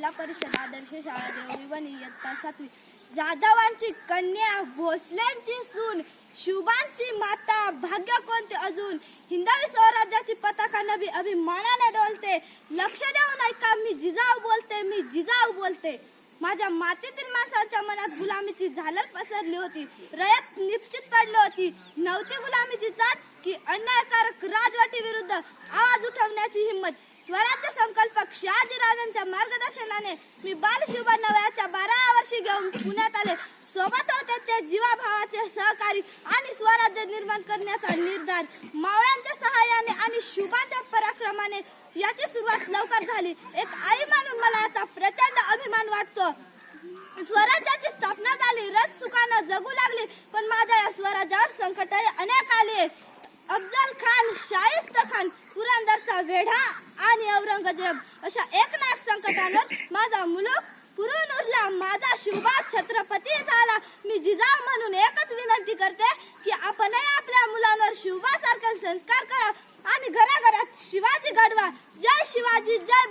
जिल्हा परिषद आदर्श शाळा देवणी वणी इयत्ता सातवी. जाधवांची कन्या भोसल्यांची सून शुभांची माता भाग्य कोणते अजून? हिंदवी स्वराज्याची पताका नवी अभिमानाने डोलते. लक्ष देऊन ऐका मी जिजाऊ बोलते मी जिजाऊ बोलते. माझ्या मातेतील माणसाच्या मनात गुलामीची झालर पसरली होती. रयत निश्चित पडली होती. नव्हती गुलामीची चाट की अन्यायकारक राजवटी विरुद्ध आवाज उठवण्याची हिंमत. स्वराज्य संकल्पक शहाजीराजांच्या मार्गदर्शनाने मी बाल शिवबा वयाच्या बारा वर्षी घेऊन पुण्यात आले. सोबत होते ते जीवाभावाचे सहकारी आणि स्वराज्य निर्माण करण्याचा निर्धार. मावळ्यांच्या सहाय्याने आणि शुभांच्या पराक्रमाने याची सुरुवात लवकर झाली. एक आई म्हणून मला याचा प्रचंड अभिमान वाटतो. स्वराज्याची स्थापना झाली रथ सुखानं जगू लागली पण माझ्या या स्वराज्यावर संकट अनेक आले. अफजल खान शाहिस्त खान पुरंदरचा वेढा आणि औरंगजेब अशा एकनाथ संकटावर माझा मुलूक पुरून उरला. माझा शिवबा छत्रपती झाला. मी जिजाऊ म्हणून एकच विनंती करते की आपणही आपल्या मुलांवर शिवबा सारखे संस्कार करा आणि घराघरात शिवाजी घडवा. जय शिवाजी जय